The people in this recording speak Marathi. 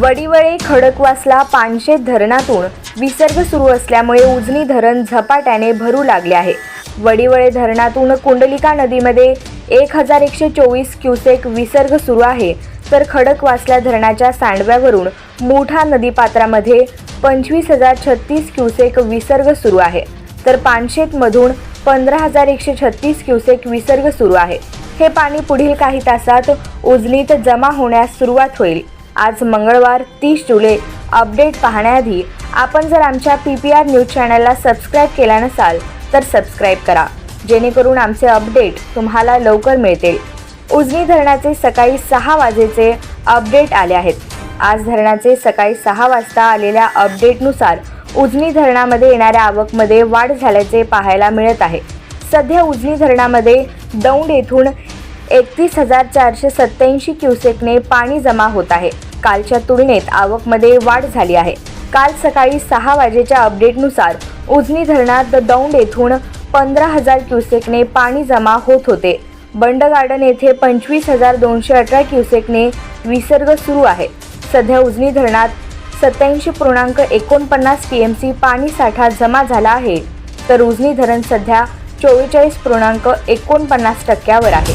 वडिवळे खडकवासला पानशेत धरणातून विसर्ग सुरू असल्यामुळे उजनी धरण झपाट्याने भरू लागले आहे. वडिवळे धरणातून कुंडलिका नदीमध्ये एक हजार एकशे चोवीस क्युसेक विसर्ग सुरू आहे. तर खडकवासला धरणाच्या सांडव्यावरून मोठा नदीपात्रामध्ये पंचवीस हजार छत्तीस क्युसेक विसर्ग सुरू आहे. तर पानशेतमधून पंधरा हजार एकशे छत्तीस क्युसेक विसर्ग सुरू आहे. हे पाणी पुढील काही तासात उजनीत जमा होण्यास सुरुवात होईल. आज मंगळवार तीस जुलै. अपडेट पाहण्याआधी आपण जर आमच्या पी पी आर न्यूज चॅनलला सबस्क्राईब केला नसाल तर सबस्क्राईब करा. जेणेकरून आमचे अपडेट तुम्हाला लवकर मिळतील. उजनी धरणाचे सकाळी सहा वाजेचे अपडेट आले आहेत. आज धरणाचे सकाळी सहा वाजता आलेल्या अपडेटनुसार उजनी धरणामध्ये येणाऱ्या आवकमध्ये वाढ झाल्याचे पाहायला मिळत आहे. सध्या उजनी धरणामध्ये दौंड येथून एकतीस हजार चारशे सत्याऐंशी क्युसेकने पाणी जमा होत आहे. कालच्या तुलनेत आवकमध्ये वाढ झाली आहे. काल सकाळी सहा वाजेच्या अपडेटनुसार उजनी धरणात दौंड येथून पंधरा हजार क्युसेकने पाणी जमा होत होते. बंड गार्डन येथे पंचवीस हजार दोनशे अठरा क्युसेकने विसर्ग सुरू आहे. सध्या उजनी धरणात सत्याऐंशी पूर्णांक एकोणपन्नास टी एम सी पाणी साठा जमा झाला आहे. तर उजनी धरण सध्या चोवेचाळीस पूर्णांक एकोणपन्नास टक्क्यावर आहे.